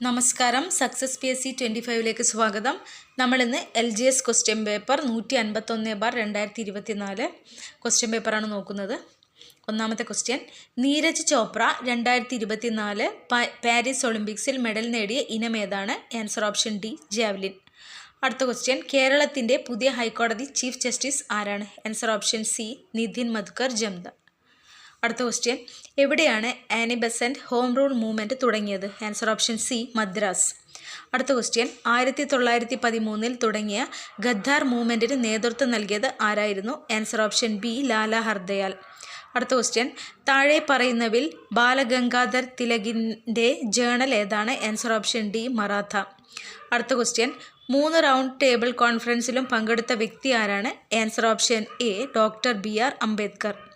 നമസ്കാരം. Success P S C twenty ഫൈവിലേക്ക് സ്വാഗതം. നമ്മളിന്ന് L G S question paper നൂറ്റി അൻപത്തൊന്ന് ബാർ രണ്ടായിരത്തി ഇരുപത്തി നാല് ക്വസ്റ്റ്യൻ പേപ്പറാണ് നോക്കുന്നത്. ഒന്നാമത്തെ ക്വസ്റ്റ്യൻ നീരജ് ചോപ്ര രണ്ടായിരത്തി ഇരുപത്തി നാല് പാരീസ് ഒളിമ്പിക്സിൽ മെഡൽ നേടിയ ഇനം ഏതാണ്? Answer option D javelin. അടുത്ത ക്വസ്റ്റ്യൻ കേരളത്തിന്റെ പുതിയ ഹൈക്കോടതി ചീഫ് ജസ്റ്റിസ് ആരാണ്? Answer option C Nitin Madhukar Jamdar. അടുത്ത ക്വസ്റ്റ്യൻ എവിടെയാണ് Annie Besant home rule movement തുടങ്ങിയത്? Answer option C Madras. അടുത്ത ക്വസ്റ്റ്യൻ ആയിരത്തി തൊള്ളായിരത്തി പതിമൂന്നിൽ തുടങ്ങിയ ഗദ്ദാർ മൂവ്മെന്റിന് നേതൃത്വം നൽകിയത് ആരായിരുന്നു? Answer option B Lala Hardayal. അടുത്ത ക്വസ്റ്റ്യൻ താഴെ പറയുന്നവിൽ ബാലഗംഗാധർ തിലകിന്റെ ജേണൽ ഏതാണ്? Answer option D Maratha. അടുത്ത ക്വസ്റ്റ്യൻ മൂന്ന് റൗണ്ട് ടേബിൾ കോൺഫറൻസിലും പങ്കെടുത്ത വ്യക്തി ആരാണ്? Answer option A doctor B R Ambedkar.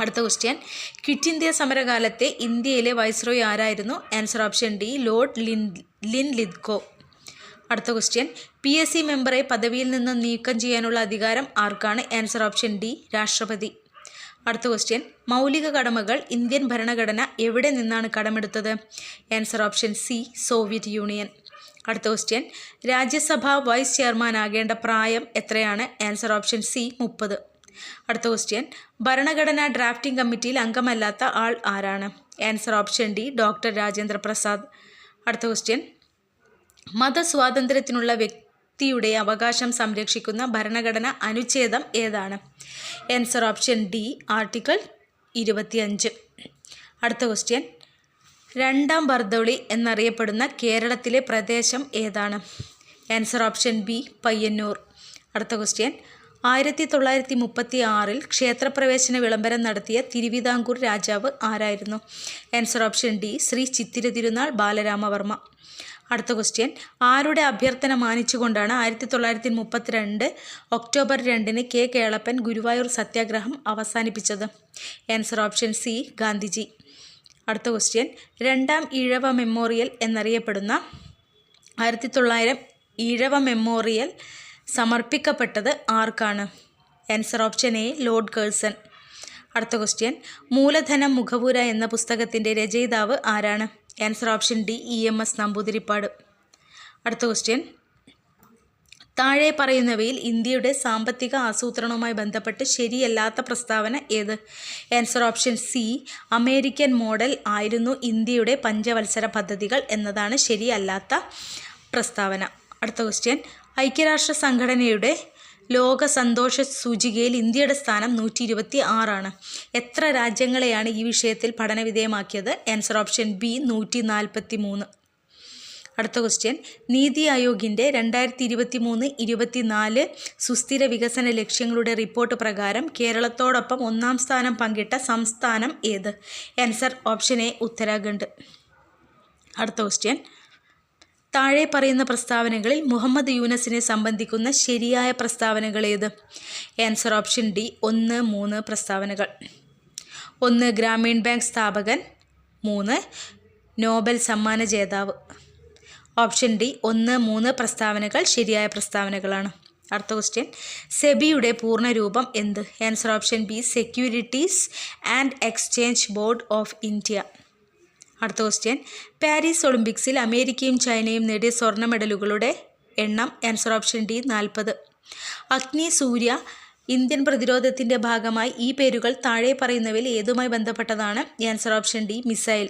അടുത്ത ക്വസ്റ്റ്യൻ ക്വിറ്റ് ഇന്ത്യ സമരകാലത്തെ ഇന്ത്യയിലെ വൈസ്രോയി ആരായിരുന്നു? Answer option D lord Lin Linlithgow അടുത്ത ക്വസ്റ്റ്യൻ പി എസ് സി മെമ്പറെ പദവിയിൽ നിന്ന് നീക്കം ചെയ്യാനുള്ള അധികാരം ആർക്കാണ്? ആൻസർ ഓപ്ഷൻ ഡി രാഷ്ട്രപതി. അടുത്ത ക്വസ്റ്റ്യൻ മൗലിക കടമകൾ ഇന്ത്യൻ ഭരണഘടന എവിടെ നിന്നാണ് കടമെടുത്തത്? Answer option C Soviet union അടുത്ത ക്വസ്റ്റ്യൻ രാജ്യസഭ വൈസ് ചെയർമാൻ ആകേണ്ട പ്രായം എത്രയാണ്? ആൻസർ ഓപ്ഷൻ സി മുപ്പത്. അടുത്ത ക്വസ്റ്റ്യൻ ഭരണഘടനാ ഡ്രാഫ്റ്റിംഗ് കമ്മിറ്റിയിൽ അംഗമല്ലാത്ത ആൾ ആരാണ്? Answer option D doctor Rajendra Prasad അടുത്ത ക്വസ്റ്റ്യൻ മതസ്വാതന്ത്ര്യത്തിനുള്ള വ്യക്തിയുടെ അവകാശം സംരക്ഷിക്കുന്ന ഭരണഘടന അനുച്ഛേദം ഏതാണ്? ആൻസർ ഓപ്ഷൻ ഡി ആർട്ടിക്കിൾ ഇരുപത്തിയഞ്ച്. അടുത്ത ക്വസ്റ്റ്യൻ രണ്ടാം ബർദൗളി എന്നറിയപ്പെടുന്ന കേരളത്തിലെ പ്രദേശം ഏതാണ്? Answer option B Payyanur. അടുത്ത ക്വസ്റ്റ്യൻ ആയിരത്തി തൊള്ളായിരത്തി മുപ്പത്തി ആറിൽ ക്ഷേത്രപ്രവേശന വിളംബരം നടത്തിയ തിരുവിതാംകൂർ രാജാവ് ആരായിരുന്നു? Answer option D Sree Chithira Thirunal Balaramavarma. അടുത്ത ക്വസ്റ്റ്യൻ ആരുടെ അഭ്യർത്ഥന മാനിച്ചുകൊണ്ടാണ് ആയിരത്തി തൊള്ളായിരത്തി മുപ്പത്തിരണ്ട് ഒക്ടോബർ രണ്ടിന് കെ കേളപ്പൻ ഗുരുവായൂർ സത്യാഗ്രഹം അവസാനിപ്പിച്ചത്? Answer option C Gandhiji. അടുത്ത ക്വസ്റ്റ്യൻ രണ്ടാം ഈഴവ മെമ്മോറിയൽ എന്നറിയപ്പെടുന്ന ആയിരത്തി തൊള്ളായിരം ഈഴവ മെമ്മോറിയൽ സമർപ്പിക്കപ്പെട്ടത് ആർക്കാണ്? Answer option A lord Curzon അടുത്ത ക്വസ്റ്റ്യൻ മൂലധനം മുഖപുര എന്ന പുസ്തകത്തിന്റെ രചയിതാവ് ആരാണ്? Answer option D E M S Namboodiripad. അടുത്ത ക്വസ്റ്റ്യൻ താഴെ പറയുന്നവയിൽ ഇന്ത്യയുടെ സാമ്പത്തിക ആസൂത്രണവുമായി ബന്ധപ്പെട്ട് ശരിയല്ലാത്ത പ്രസ്താവന ഏത്? Answer option C American model ആയിരുന്നു ഇന്ത്യയുടെ പഞ്ചവത്സര പദ്ധതികൾ എന്നതാണ് ശരിയല്ലാത്ത പ്രസ്താവന. അടുത്ത ക്വസ്റ്റ്യൻ ഐക്യരാഷ്ട്ര സംഘടനയുടെ ലോക സന്തോഷ സൂചികയിൽ ഇന്ത്യയുടെ സ്ഥാനം നൂറ്റി ഇരുപത്തി ആറാണ് എത്ര രാജ്യങ്ങളെയാണ് ഈ വിഷയത്തിൽ പഠനവിധേയമാക്കിയത്? ആൻസർ ഓപ്ഷൻ ബി നൂറ്റി നാൽപ്പത്തി മൂന്ന് അടുത്ത ക്വസ്റ്റ്യൻ നീതി ആയോഗിന്റെ രണ്ടായിരത്തി ഇരുപത്തി മൂന്ന് ഇരുപത്തി നാല് സുസ്ഥിര വികസന ലക്ഷ്യങ്ങളുടെ റിപ്പോർട്ട് പ്രകാരം കേരളത്തോടൊപ്പം ഒന്നാം സ്ഥാനം പങ്കിട്ട സംസ്ഥാനം ഏത്? Answer option A Uttarakhand. അടുത്ത ക്വസ്റ്റ്യൻ താഴെ പറയുന്ന പ്രസ്താവനകളിൽ മുഹമ്മദ് യൂനസിനെ സംബന്ധിക്കുന്ന ശരിയായ പ്രസ്താവനകൾ ഏത്? ആൻസർ ഓപ്ഷൻ ഡി ഒന്ന് മൂന്ന് പ്രസ്താവനകൾ. ഒന്ന് ഗ്രാമീൺ ബാങ്ക് സ്ഥാപകൻ. മൂന്ന് നോബൽ സമ്മാന ജേതാവ്. ഓപ്ഷൻ ഡി ഒന്ന് മൂന്ന് പ്രസ്താവനകൾ ശരിയായ പ്രസ്താവനകളാണ്. അടുത്ത ക്വസ്റ്റ്യൻ സെബിയുടെ പൂർണരൂപം എന്ത്? Answer option B securities and exchange board of India അടുത്ത ക്വസ്റ്റ്യൻ പാരീസ് ഒളിമ്പിക്സിൽ അമേരിക്കയും ചൈനയും നേടിയ സ്വർണ മെഡലുകളുടെ എണ്ണം ആൻസർ ഓപ്ഷൻ ഡി നാൽപ്പത്. അഗ്നി സൂര്യ ഇന്ത്യൻ പ്രതിരോധത്തിന്റെ ഭാഗമായി ഈ പേരുകൾ താഴെ പറയുന്നവയിൽ ഏതുമായി ബന്ധപ്പെട്ടതാണ് ആൻസർ ഓപ്ഷൻ ഡി മിസൈൽ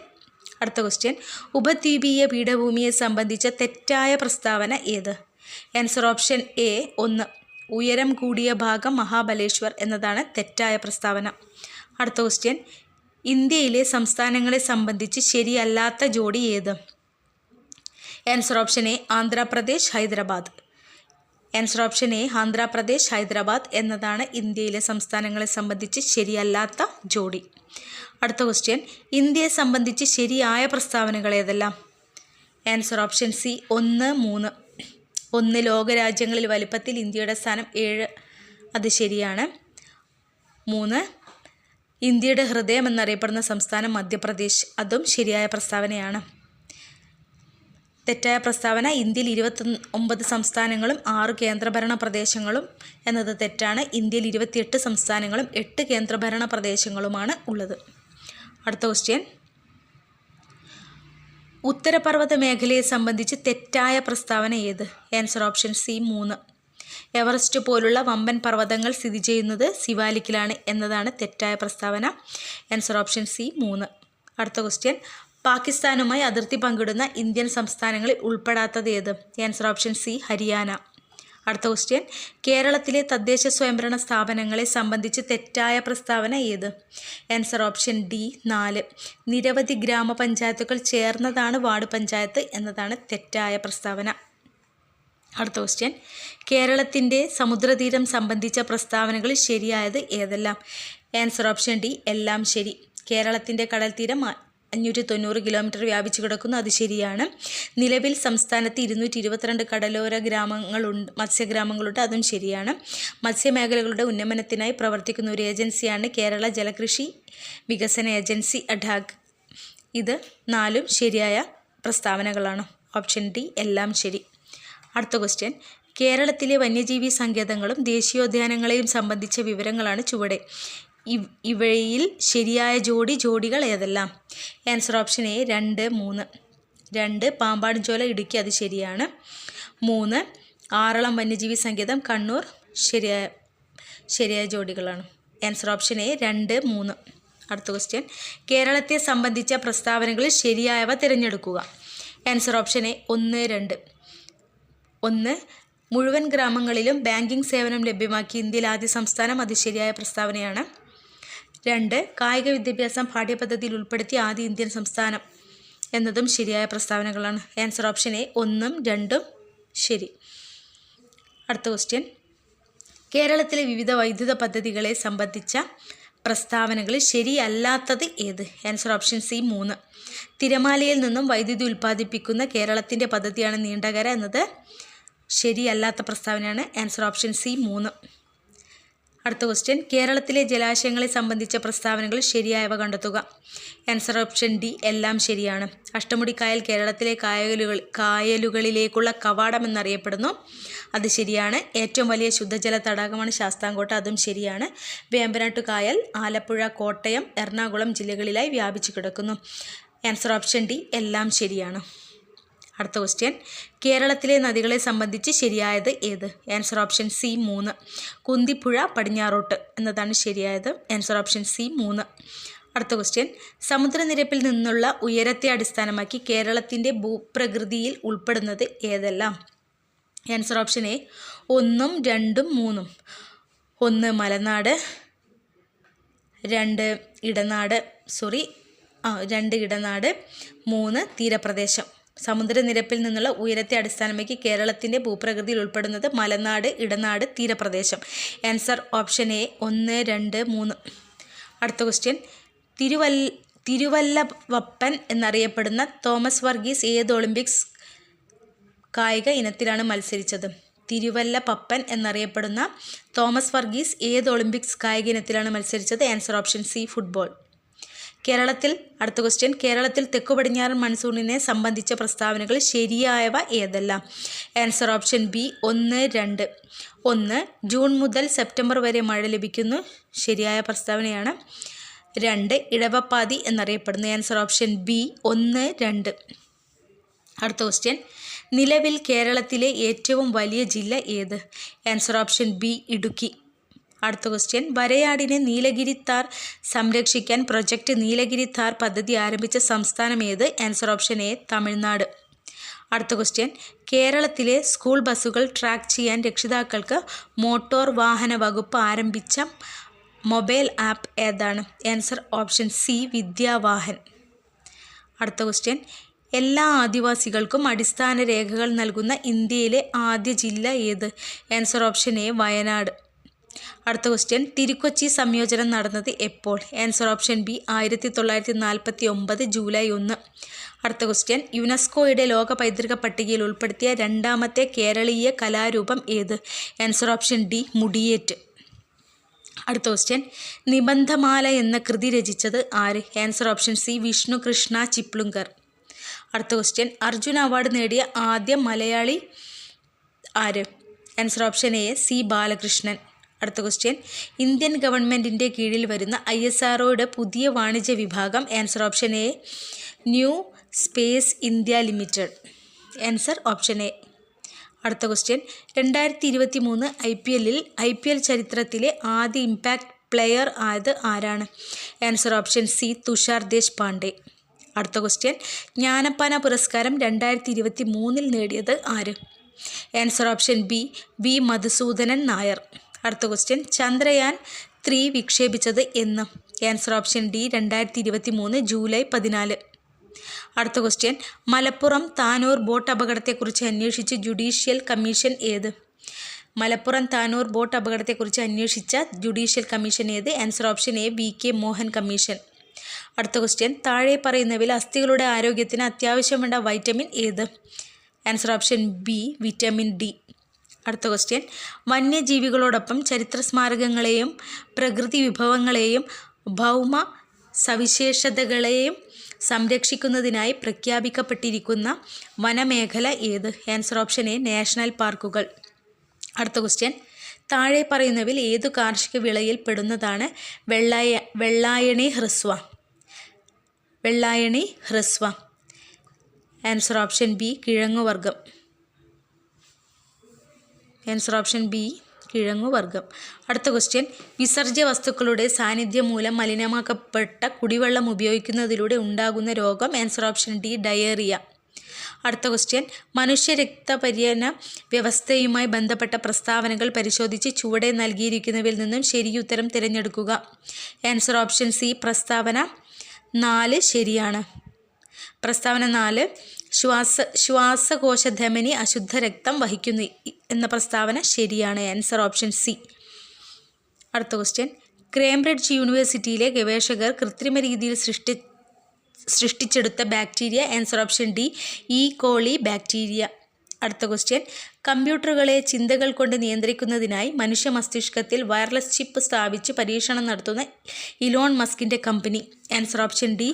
അടുത്ത ക്വസ്റ്റ്യൻ ഉപദ്വീപീയ പീഠഭൂമിയെ സംബന്ധിച്ച തെറ്റായ പ്രസ്താവന ഏത്? ആൻസർ ഓപ്ഷൻ എ ഒന്ന്. ഉയരം കൂടിയ ഭാഗം മഹാബലേശ്വർ എന്നതാണ് തെറ്റായ പ്രസ്താവന. അടുത്ത ക്വസ്റ്റ്യൻ ഇന്ത്യയിലെ സംസ്ഥാനങ്ങളെ സംബന്ധിച്ച് ശരിയല്ലാത്ത ജോഡി ഏത്? Answer option A Andhra Pradesh Hyderabad. Answer option A Andhra Pradesh Hyderabad എന്നതാണ് ഇന്ത്യയിലെ സംസ്ഥാനങ്ങളെ സംബന്ധിച്ച് ശരിയല്ലാത്ത ജോഡി. അടുത്ത ക്വസ്റ്റ്യൻ ഇന്ത്യയെ സംബന്ധിച്ച് ശരിയായ പ്രസ്താവനകൾ ഏതെല്ലാം? ആൻസർ ഓപ്ഷൻ സി ഒന്ന് മൂന്ന്. ഒന്ന് ലോകരാജ്യങ്ങളിൽ വലിപ്പത്തിൽ ഇന്ത്യയുടെ സ്ഥാനം ഏഴ്. അത് ശരിയാണ്. മൂന്ന് ഇന്ത്യയുടെ ഹൃദയം എന്നറിയപ്പെടുന്ന സംസ്ഥാനം മധ്യപ്രദേശ്. അതും ശരിയായ പ്രസ്താവനയാണ്. തെറ്റായ പ്രസ്താവന. ഇന്ത്യയിൽ ഇരുപത്തി ഒമ്പത് സംസ്ഥാനങ്ങളും ആറ് കേന്ദ്രഭരണ പ്രദേശങ്ങളും എന്നത് തെറ്റാണ്. ഇന്ത്യയിൽ ഇരുപത്തിയെട്ട് സംസ്ഥാനങ്ങളും എട്ട് കേന്ദ്രഭരണ പ്രദേശങ്ങളുമാണ് ഉള്ളത്. അടുത്ത ക്വസ്റ്റ്യൻ ഉത്തരപർവത മേഖലയെ സംബന്ധിച്ച് തെറ്റായ പ്രസ്താവന ഏത്? ആൻസർ ഓപ്ഷൻ സി മൂന്ന്. എവറസ്റ്റ് പോലുള്ള വമ്പൻ പർവതങ്ങൾ സ്ഥിതി ചെയ്യുന്നത് സിവാലിക്കിലാണ് എന്നതാണ് തെറ്റായ പ്രസ്താവന. ആൻസർ ഓപ്ഷൻ സി മൂന്ന്. അടുത്ത ക്വസ്റ്റ്യൻ പാകിസ്ഥാനുമായി അതിർത്തി പങ്കിടുന്ന ഇന്ത്യൻ സംസ്ഥാനങ്ങളിൽ ഉൾപ്പെടാത്തത് ഏത്? Answer option C Haryana. അടുത്ത ക്വസ്റ്റ്യൻ കേരളത്തിലെ തദ്ദേശ സ്വയംഭരണ സ്ഥാപനങ്ങളെ സംബന്ധിച്ച് തെറ്റായ പ്രസ്താവന ഏത്? ആൻസർ ഓപ്ഷൻ ഡി നാല്. നിരവധി ഗ്രാമപഞ്ചായത്തുകൾ ചേർന്നതാണ് വാർഡ് പഞ്ചായത്ത് എന്നതാണ് തെറ്റായ പ്രസ്താവന. അടുത്ത ക്വസ്റ്റ്യൻ കേരളത്തിന്റെ സമുദ്രതീരം സംബന്ധിച്ച പ്രസ്താവനകൾ ശരിയായത് ഏതെല്ലാം? ആൻസർ ഓപ്ഷൻ ഡി എല്ലാം ശരി. കേരളത്തിന്റെ കടൽത്തീരം അഞ്ഞൂറ്റി തൊണ്ണൂറ് കിലോമീറ്റർ വ്യാപിച്ചു കിടക്കുന്നു അത് ശരിയാണ്. നിലവിൽ സംസ്ഥാനത്ത് ഇരുന്നൂറ്റി ഇരുപത്തിരണ്ട് കടലോര ഗ്രാമങ്ങളുണ്ട് മത്സ്യഗ്രാമങ്ങളുണ്ട് അതും ശരിയാണ്. മത്സ്യമേഖലകളുടെ ഉന്നമനത്തിനായി പ്രവർത്തിക്കുന്ന ഒരു ഏജൻസിയാണ് കേരള ജലകൃഷി വികസന ഏജൻസി അഡാഗ്. ഇത് നാലും ശരിയായ പ്രസ്താവനകളാണ്. ഓപ്ഷൻ ഡി എല്ലാം ശരി. അടുത്ത ക്വസ്റ്റ്യൻ കേരളത്തിലെ വന്യജീവി സങ്കേതങ്ങളും ദേശീയോദ്യാനങ്ങളെയും സംബന്ധിച്ച വിവരങ്ങളാണ് ചുവടെ. ഇവ് ഇവയിൽ ശരിയായ ജോഡി ജോഡികൾ ഏതെല്ലാം? ആൻസർ ഓപ്ഷൻ എ രണ്ട് മൂന്ന്. രണ്ട് പാമ്പാടുംചോല ഇടുക്കി അത് ശരിയാണ്. മൂന്ന് ആറളം വന്യജീവി സങ്കേതം കണ്ണൂർ ശരിയായ ശരിയായ ജോഡികളാണ്. ആൻസർ ഓപ്ഷൻ എ രണ്ട് മൂന്ന്. അടുത്ത ക്വസ്റ്റ്യൻ കേരളത്തെ സംബന്ധിച്ച പ്രസ്താവനകളിൽ ശരിയായവ തിരഞ്ഞെടുക്കുക. ആൻസർ ഓപ്ഷൻ എ ഒന്ന് രണ്ട്. ഒന്ന് മുഴുവൻ ഗ്രാമങ്ങളിലും ബാങ്കിംഗ് സേവനം ലഭ്യമാക്കി ഇന്ത്യയിൽ ആദ്യ സംസ്ഥാനം അത് ശരിയായ പ്രസ്താവനയാണ്. രണ്ട് കായിക വിദ്യാഭ്യാസം പാഠ്യപദ്ധതിയിൽ ഉൾപ്പെടുത്തിയ ആദ്യ ഇന്ത്യൻ സംസ്ഥാനം എന്നതും ശരിയായ പ്രസ്താവനകളാണ്. ആൻസർ ഓപ്ഷൻ എ ഒന്നും രണ്ടും ശരി. അടുത്ത ക്വസ്റ്റ്യൻ കേരളത്തിലെ വിവിധ വൈദ്യുത പദ്ധതികളെ സംബന്ധിച്ച പ്രസ്താവനകൾ ശരിയല്ലാത്തത് ഏത്? ആൻസർ ഓപ്ഷൻ സി മൂന്ന്. തിരമാലയിൽ നിന്നും വൈദ്യുതി ഉൽപ്പാദിപ്പിക്കുന്ന കേരളത്തിന്റെ പദ്ധതിയാണ് നീണ്ടകര എന്നത് ശരിയല്ലാത്ത പ്രസ്താവനയാണ് ആൻസർ ഓപ്ഷൻ സി മൂന്ന്. അടുത്ത ക്വസ്റ്റ്യൻ കേരളത്തിലെ ജലാശയങ്ങളെ സംബന്ധിച്ച പ്രസ്താവനകൾ ശരിയായവ കണ്ടെത്തുക. ആൻസർ ഓപ്ഷൻ ഡി എല്ലാം ശരിയാണ്. അഷ്ടമുടി കായൽ കേരളത്തിലെ കായലുകൾ കായലുകളിലേക്കുള്ള കവാടം എന്നറിയപ്പെടുന്നു. അത് ശരിയാണ്. ഏറ്റവും വലിയ ശുദ്ധജല തടാകമാണ് ശാസ്താംകോട്ട. അതും ശരിയാണ്. വേമ്പനാട്ടു കായൽ ആലപ്പുഴ കോട്ടയം എറണാകുളം ജില്ലകളിലായി വ്യാപിച്ചു കിടക്കുന്നു. ആൻസർ ഓപ്ഷൻ ഡി എല്ലാം ശരിയാണ്. അടുത്ത ക്വസ്റ്റ്യൻ കേരളത്തിലെ നദികളെ സംബന്ധിച്ച് ശരിയായത് ഏത്? ആൻസർ ഓപ്ഷൻ സി മൂന്ന്. കുന്തിപ്പുഴ പടിഞ്ഞാറോട്ട് എന്നതാണ് ശരിയായത്. ആൻസർ ഓപ്ഷൻ സി മൂന്ന്. അടുത്ത ക്വസ്റ്റ്യൻ സമുദ്രനിരപ്പിൽ നിന്നുള്ള ഉയരത്തെ അടിസ്ഥാനമാക്കി കേരളത്തിന്റെ ഭൂപ്രകൃതിയിൽ ഉൾപ്പെടുന്നത് ഏതെല്ലാം? ആൻസർ ഓപ്ഷൻ എ ഒന്നും രണ്ടും മൂന്നും. ഒന്ന് മലനാട് രണ്ട് ഇടനാട് സോറി രണ്ട് ഇടനാട് മൂന്ന് തീരപ്രദേശം. സമുദ്രനിരപ്പിൽ നിന്നുള്ള ഉയരത്തെ അടിസ്ഥാനമാക്കി കേരളത്തിന്റെ ഭൂപ്രകൃതിയിൽ ഉൾപ്പെടുന്നത് മലനാട് ഇടനാട് തീരപ്രദേശം. ആൻസർ ഓപ്ഷൻ എ ഒന്ന് രണ്ട് മൂന്ന്. അടുത്ത ക്വസ്റ്റ്യൻ തിരുവല്ല തിരുവല്ലവപ്പൻ എന്നറിയപ്പെടുന്ന തോമസ് വർഗീസ് ഏത് ഒളിമ്പിക്സ് കായിക ഇനത്തിലാണ് മത്സരിച്ചത്? തിരുവല്ല പപ്പൻ എന്നറിയപ്പെടുന്ന തോമസ് വർഗീസ് ഏത് ഒളിമ്പിക്സ് കായിക ഇനത്തിലാണ് മത്സരിച്ചത്? ആൻസർ ഓപ്ഷൻ സി ഫുട്ബോൾ കേരളത്തിൽ അടുത്ത ക്വസ്റ്റ്യൻ കേരളത്തിൽ തെക്കു പടിഞ്ഞാറൻ മൺസൂണിനെ സംബന്ധിച്ച പ്രസ്താവനകൾ ശരിയായവ ഏതെല്ലാം? ആൻസർ ഓപ്ഷൻ ബി ഒന്ന് രണ്ട്. ഒന്ന് ജൂൺ മുതൽ സെപ്റ്റംബർ വരെ മഴ ലഭിക്കുന്നു. ശരിയായ പ്രസ്താവനയാണ്. രണ്ട് ഇടവപ്പാതി എന്നറിയപ്പെടുന്നു. ആൻസർ ഓപ്ഷൻ ബി ഒന്ന് രണ്ട്. അടുത്ത ക്വസ്റ്റ്യൻ നിലവിൽ കേരളത്തിലെ ഏറ്റവും വലിയ ജില്ല ഏത്? Answer option B Idukki. അടുത്ത ക്വസ്റ്റ്യൻ വരയാടിനെ നീലഗിരി താർ സംരക്ഷിക്കാൻ പ്രൊജക്റ്റ് നീലഗിരി താർ പദ്ധതി ആരംഭിച്ച സംസ്ഥാനം ഏത്? Answer option A Tamil Nadu. അടുത്ത ക്വസ്റ്റ്യൻ കേരളത്തിലെ സ്കൂൾ ബസ്സുകൾ ട്രാക്ക് ചെയ്യാൻ രക്ഷിതാക്കൾക്ക് മോട്ടോർ വാഹന വകുപ്പ് ആരംഭിച്ച മൊബൈൽ ആപ്പ് ഏതാണ്? Answer option C Vidyavahan. അടുത്ത ക്വസ്റ്റ്യൻ എല്ലാ ആദിവാസികൾക്കും അടിസ്ഥാന രേഖകൾ നൽകുന്ന ഇന്ത്യയിലെ ആദ്യ ജില്ല ഏത്? Answer option A Wayanad. അടുത്ത ക്വസ്റ്റ്യൻ തിരുക്കൊച്ചി സംയോജനം നടന്നത് എപ്പോൾ? ആൻസർ ഓപ്ഷൻ ബി ആയിരത്തി തൊള്ളായിരത്തി നാൽപ്പത്തി ഒമ്പത് ജൂലൈ ഒന്ന്. അടുത്ത ക്വസ്റ്റ്യൻ യുനെസ്കോയുടെ ലോക പൈതൃക പട്ടികയിൽ ഉൾപ്പെടുത്തിയ രണ്ടാമത്തെ കേരളീയ കലാരൂപം ഏത്? Answer option D Mudiyettu. അടുത്ത ക്വസ്റ്റ്യൻ നിബന്ധമാല എന്ന കൃതി രചിച്ചത് ആര്? Answer option C Vishnu Krishna Chiplunkar. അടുത്ത ക്വസ്റ്റ്യൻ അർജുന അവാർഡ് നേടിയ ആദ്യ മലയാളി ആര്? Answer option A C Balakrishnan. അടുത്ത ക്വസ്റ്റ്യൻ ഇന്ത്യൻ ഗവൺമെന്റിന്റെ കീഴിൽ വരുന്ന ഐ എസ് ആർഒയുടെ പുതിയ വാണിജ്യ വിഭാഗം answer option A new space India limited answer option A അടുത്ത ക്വസ്റ്റ്യൻ രണ്ടായിരത്തി ഇരുപത്തി മൂന്ന് ഐ പി എല്ലിൽ ഐ പി എൽ ചരിത്രത്തിലെ ആദ്യ ഇമ്പാക്റ്റ് പ്ലെയർ ആയത് ആരാണ്? Answer option C Tushar Deshpande അടുത്ത ക്വസ്റ്റ്യൻ ജ്ഞാനപ്പാന പുരസ്കാരം രണ്ടായിരത്തി ഇരുപത്തി മൂന്നിൽ നേടിയത് ആര്? Answer option B B Madhusoodanan Nair. അടുത്ത ക്വസ്റ്റ്യൻ ചന്ദ്രയാൻ ത്രീ വിക്ഷേപിച്ചത് എന്ന്. ആൻസർ ഓപ്ഷൻ ഡി രണ്ടായിരത്തി ഇരുപത്തി മൂന്ന് ജൂലൈ പതിനാല്. അടുത്ത ക്വസ്റ്റ്യൻ മലപ്പുറം താനൂർ ബോട്ട് അപകടത്തെക്കുറിച്ച് അന്വേഷിച്ച് ജുഡീഷ്യൽ കമ്മീഷൻ ഏത്? മലപ്പുറം താനൂർ ബോട്ട് അപകടത്തെക്കുറിച്ച് അന്വേഷിച്ച ജുഡീഷ്യൽ കമ്മീഷൻ ഏത്? Answer option A V K Mohan commission. അടുത്ത ക്വസ്റ്റ്യൻ താഴെ പറയുന്നവയിൽ അസ്ഥികളുടെ ആരോഗ്യത്തിന് അത്യാവശ്യം വേണ്ട വൈറ്റമിൻ ഏത്? Answer option B vitamin D അടുത്ത ക്വസ്റ്റ്യൻ വന്യജീവികളോടൊപ്പം ചരിത്ര സ്മാരകങ്ങളെയും പ്രകൃതി വിഭവങ്ങളെയും ഭൗമ സവിശേഷതകളെയും സംരക്ഷിക്കുന്നതിനായി പ്രഖ്യാപിക്കപ്പെട്ടിരിക്കുന്ന വനമേഖല ഏത്? ആൻസർ ഓപ്ഷൻ എ നാഷണൽ പാർക്കുകൾ അടുത്ത ക്വസ്റ്റ്യൻ താഴെ പറയുന്നവയിൽ ഏതു കാർഷിക വിളയിൽ പെടുന്നതാണ് വെള്ളായ Vellayani Hrasva? Vellayani Hrasva. Answer option B കിഴങ്ങുവർഗം answer option B കിഴങ്ങുവർഗം അടുത്ത ക്വസ്റ്റ്യൻ വിസർജ്യ വസ്തുക്കളുടെ സാന്നിധ്യം മൂലം മലിനമാക്കപ്പെട്ട കുടിവെള്ളം ഉപയോഗിക്കുന്നതിലൂടെ ഉണ്ടാകുന്ന രോഗം ആൻസർ ഓപ്ഷൻ ഡി ഡയേറിയ അടുത്ത ക്വസ്റ്റ്യൻ മനുഷ്യ രക്തപര്യന വ്യവസ്ഥയുമായി ബന്ധപ്പെട്ട പ്രസ്താവനകൾ പരിശോധിച്ച് ചുവടെ നൽകിയിരിക്കുന്നവയിൽ നിന്നും ശരിയുത്തരം തിരഞ്ഞെടുക്കുക. ആൻസർ ഓപ്ഷൻ സി പ്രസ്താവന നാല് ശരിയാണ്. പ്രസ്താവന നാല് ശ്വാസ ശ്വാസകോശ ധമനി അശുദ്ധ രക്തം വഹിക്കുന്നു എന്ന പ്രസ്താവന ശരിയാണ്. ആൻസർ ഓപ്ഷൻ സി അടുത്ത ക്വസ്റ്റ്യൻ ക്രേംബ്രിഡ്ജ് യൂണിവേഴ്സിറ്റിയിലെ ഗവേഷകർ കൃത്രിമ രീതിയിൽ സൃഷ്ടി സൃഷ്ടിച്ചെടുത്ത bacteria answer option D E coli bacteria അടുത്ത ക്വസ്റ്റ്യൻ കമ്പ്യൂട്ടറുകളെ ചിന്തകൾ കൊണ്ട് നിയന്ത്രിക്കുന്നതിനായി മനുഷ്യ മസ്തിഷ്കത്തിൽ വയർലെസ് ചിപ്പ് സ്ഥാപിച്ച് പരീക്ഷണം നടത്തുന്ന ഇലോൺ മസ്കിന്റെ company. Answer option D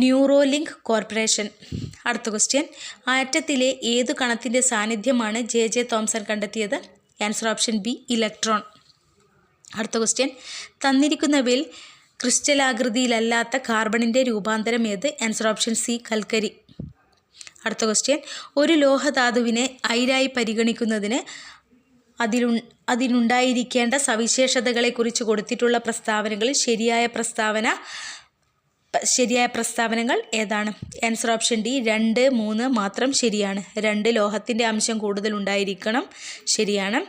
Neuralink corporation. അടുത്ത ക്വസ്റ്റ്യൻ. ആറ്റത്തിലെ ഏതു കണത്തിന്റെ സാന്നിധ്യമാണ് ജെ ജെ തോംസൺ കണ്ടെത്തിയത്? Answer option B electron. അടുത്ത ക്വസ്റ്റ്യൻ. തന്നിരിക്കുന്നവയിൽ ക്രിസ്റ്റലാകൃതിയിലല്ലാത്ത കാർബണിന്റെ രൂപാന്തരം ഏത്? ആൻസർ ഓപ്ഷൻ സി കൽക്കരി. അടുത്ത ക്വസ്റ്റ്യൻ. ഒരു ലോഹധാതുവിനെ അയിരായി പരിഗണിക്കുന്നതിന് അതിലു അതിനുണ്ടായിരിക്കേണ്ട സവിശേഷതകളെക്കുറിച്ച് കൊടുത്തിട്ടുള്ള പ്രസ്താവനകളിൽ ശരിയായ പ്രസ്താവന ശരിയായ പ്രസ്താവനകൾ ഏതാണ്? ആൻസർ ഓപ്ഷൻ ഡി രണ്ട് മൂന്ന് മാത്രം ശരിയാണ്. രണ്ട് ലോഹത്തിന്റെ അംശം കൂടുതൽ ഉണ്ടായിരിക്കണം ശരിയാണ്.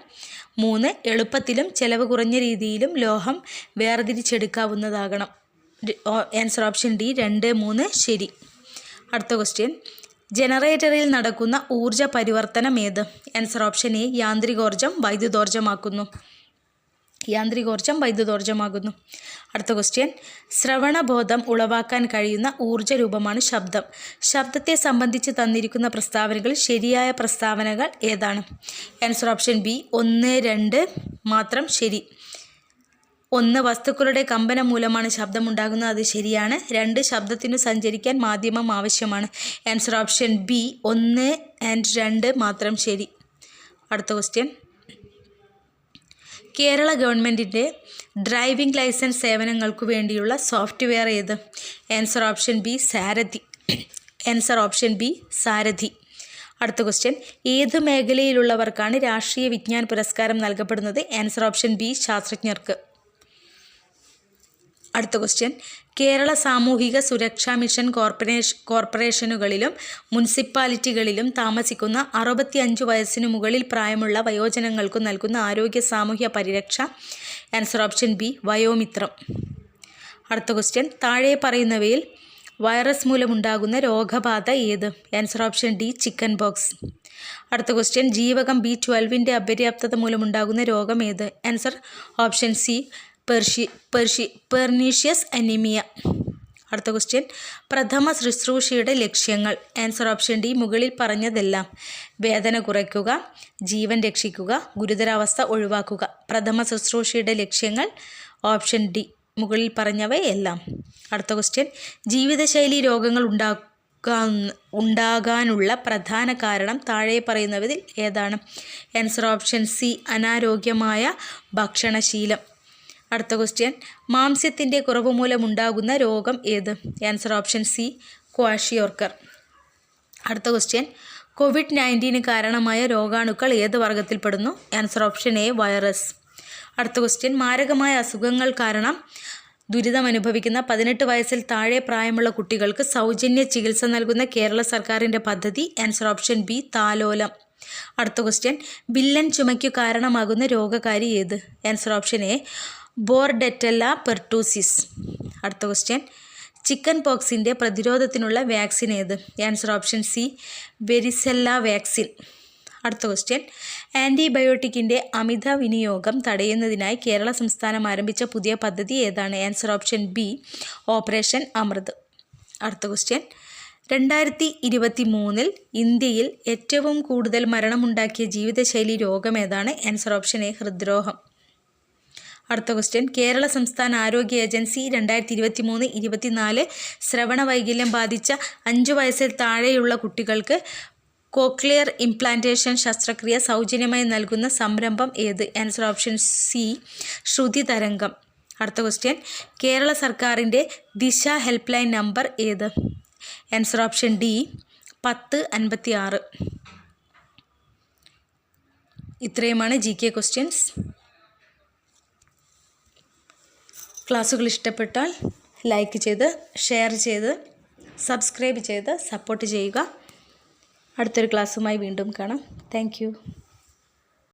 മൂന്ന് എളുപ്പത്തിലും ചെലവ് കുറഞ്ഞ രീതിയിലും ലോഹം വേർതിരിച്ചെടുക്കാവുന്നതാകണം. ആൻസർ ഓപ്ഷൻ ഡി രണ്ട് മൂന്ന് ശരി. അടുത്ത ക്വസ്റ്റ്യൻ ജനറേറ്ററിൽ നടക്കുന്ന ഊർജ പരിവർത്തനം ഏത്? ആൻസർ ഓപ്ഷൻ എ യാന്ത്രികോർജം വൈദ്യുതോർജമാക്കുന്നു യാന്ത്രികോർജം വൈദ്യുതോർജമാകുന്നു അടുത്ത ക്വസ്റ്റ്യൻ ശ്രവണബോധം ഉളവാക്കാൻ കഴിയുന്ന ഊർജ രൂപമാണ് ശബ്ദം. ശബ്ദത്തെ സംബന്ധിച്ച് തന്നിരിക്കുന്ന പ്രസ്താവനകളിൽ ശരിയായ പ്രസ്താവനകൾ ഏതാണ്? ആൻസർ ഓപ്ഷൻ ബി ഒന്ന് രണ്ട് മാത്രം ശരി. ഒന്ന് വസ്തുക്കളുടെ കമ്പനം മൂലമാണ് ശബ്ദമുണ്ടാകുന്നത് അത് ശരിയാണ്. രണ്ട് ശബ്ദത്തിനു സഞ്ചരിക്കാൻ മാധ്യമം ആവശ്യമാണ്. ആൻസർ ഓപ്ഷൻ ബി ഒന്ന് ആൻഡ് രണ്ട് മാത്രം ശരി. അടുത്ത ക്വസ്റ്റ്യൻ കേരള ഗവൺമെന്റിന്റെ ഡ്രൈവിംഗ് ലൈസൻസ് സേവനങ്ങൾക്കു വേണ്ടിയുള്ള സോഫ്റ്റ്വെയർ ഏത്? Answer option B Sarathi. Answer option B Sarathi. അടുത്ത ക്വസ്റ്റ്യൻ ഏത് മേഖലയിലുള്ളവർക്കാണ് രാഷ്ട്രീയ വിജ്ഞാൻ പുരസ്കാരം നൽകപ്പെടുന്നത്? ആൻസർ ഓപ്ഷൻ ബി ശാസ്ത്രജ്ഞർക്ക്. അടുത്ത ക്വസ്റ്റ്യൻ കേരള സാമൂഹിക സുരക്ഷാ മിഷൻ കോർപ്പറേഷ കോർപ്പറേഷനുകളിലും മുനിസിപ്പാലിറ്റികളിലും താമസിക്കുന്ന അറുപത്തി അഞ്ച് വയസ്സിനു മുകളിൽ പ്രായമുള്ള വയോജനങ്ങൾക്ക് നൽകുന്ന ആരോഗ്യ സാമൂഹ്യ പരിരക്ഷ. Answer option B Vayomithram. അടുത്ത ക്വസ്റ്റ്യൻ താഴെ പറയുന്നവയിൽ വൈറസ് മൂലമുണ്ടാകുന്ന രോഗബാധ ഏത്? Answer option D chicken pox അടുത്ത ക്വസ്റ്റ്യൻ ജീവകം ബി ട്വൽവിന്റെ അപര്യാപ്തത മൂലമുണ്ടാകുന്ന രോഗം ഏത്? ആൻസർ ഓപ്ഷൻ സി പെർഷി പെർണീഷ്യസ് അനീമിയ. അടുത്ത ക്വസ്റ്റ്യൻ പ്രഥമ ശുശ്രൂഷയുടെ ലക്ഷ്യങ്ങൾ. ആൻസർ ഓപ്ഷൻ ഡി മുകളിൽ പറഞ്ഞതെല്ലാം. വേദന കുറയ്ക്കുക ജീവൻ രക്ഷിക്കുക ഗുരുതരാവസ്ഥ ഒഴിവാക്കുക. പ്രഥമ ശുശ്രൂഷയുടെ ലക്ഷ്യങ്ങൾ. ഓപ്ഷൻ ഡി മുകളിൽ പറഞ്ഞവയെല്ലാം. അടുത്ത ക്വസ്റ്റ്യൻ ജീവിതശൈലി രോഗങ്ങൾ ഉണ്ടാകാൻ ഉണ്ടാകാനുള്ള പ്രധാന കാരണം താഴെ പറയുന്നവരിൽ ഏതാണ്? ആൻസർ ഓപ്ഷൻ സി അനാരോഗ്യമായ ഭക്ഷണശീലം. അടുത്ത ക്വസ്റ്റ്യൻ മാംസ്യത്തിന്റെ കുറവ് മൂലമുണ്ടാകുന്ന രോഗം ഏത്? ആൻസർ ഓപ്ഷൻ സി ക്വാഷിയോർക്കർ അടുത്ത ക്വസ്റ്റ്യൻ കോവിഡ് നയന്റീന് കാരണമായ രോഗാണുക്കൾ ഏത് വർഗത്തിൽപ്പെടുന്നു ആൻസർ ഓപ്ഷൻ എ വൈറസ് അടുത്ത ക്വസ്റ്റ്യൻ മാരകമായ അസുഖങ്ങൾ കാരണം ദുരിതം അനുഭവിക്കുന്ന പതിനെട്ട് വയസ്സിൽ താഴെ പ്രായമുള്ള കുട്ടികൾക്ക് സൗജന്യ ചികിത്സ നൽകുന്ന കേരള സർക്കാരിന്റെ പദ്ധതി ആൻസർ ഓപ്ഷൻ ബി താലോലം. അടുത്ത ക്വസ്റ്റ്യൻ വില്ലൻ ചുമയ്ക്കു കാരണമാകുന്ന രോഗകാരി ഏത്? Answer option A Bordetella pertussis. അടുത്ത ക്വസ്റ്റ്യൻ ചിക്കൻ പോക്സിന്റെ പ്രതിരോധത്തിനുള്ള വാക്സിൻ ഏത്? Answer option C varicella vaccine. അടുത്ത ക്വസ്റ്റ്യൻ ആന്റിബയോട്ടിക്കിന്റെ അമിത വിനിയോഗം തടയുന്നതിനായി കേരള സംസ്ഥാനം ആരംഭിച്ച പുതിയ പദ്ധതി ഏതാണ്? Answer option B operation Amrit. അടുത്ത ക്വസ്റ്റ്യൻ രണ്ടായിരത്തി ഇരുപത്തി മൂന്നിൽ ഇന്ത്യയിൽ ഏറ്റവും കൂടുതൽ മരണമുണ്ടാക്കിയ ജീവിതശൈലി രോഗം ഏതാണ്? ആൻസർ ഓപ്ഷൻ എ ഹൃദ്രോഗം അടുത്ത ക്വസ്റ്റ്യൻ കേരള സംസ്ഥാന ആരോഗ്യ ഏജൻസി രണ്ടായിരത്തി ഇരുപത്തി മൂന്ന് ഇരുപത്തിനാല് ശ്രവണ വൈകല്യം ബാധിച്ച അഞ്ച് വയസ്സിൽ താഴെയുള്ള കുട്ടികൾക്ക് കോക്ലിയർ ഇംപ്ലാന്റേഷൻ ശസ്ത്രക്രിയ സൗജന്യമായി നൽകുന്ന സംരംഭം ഏത്? ആൻസർ ഓപ്ഷൻ സി ശ്രുതി തരംഗം. അടുത്ത ക്വസ്റ്റ്യൻ കേരള സർക്കാരിന്റെ ദിശ ഹെൽപ്പ് ലൈൻ നമ്പർ ഏത്? ആൻസർ ഓപ്ഷൻ ഡി പത്ത് അൻപത്തി ആറ് ഇത്രയുമാണ് ജി കെ ക്വസ്റ്റ്യൻസ് ക്ലാസ്സുകൾ ഇഷ്ടപ്പെട്ടാൽ ലൈക്ക് ചെയ്ത് ഷെയർ ചെയ്ത് സബ്സ്ക്രൈബ് ചെയ്ത് സപ്പോർട്ട് ചെയ്യുക. അടുത്തൊരു ക്ലാസ്സുമായി വീണ്ടും കാണാം. താങ്ക്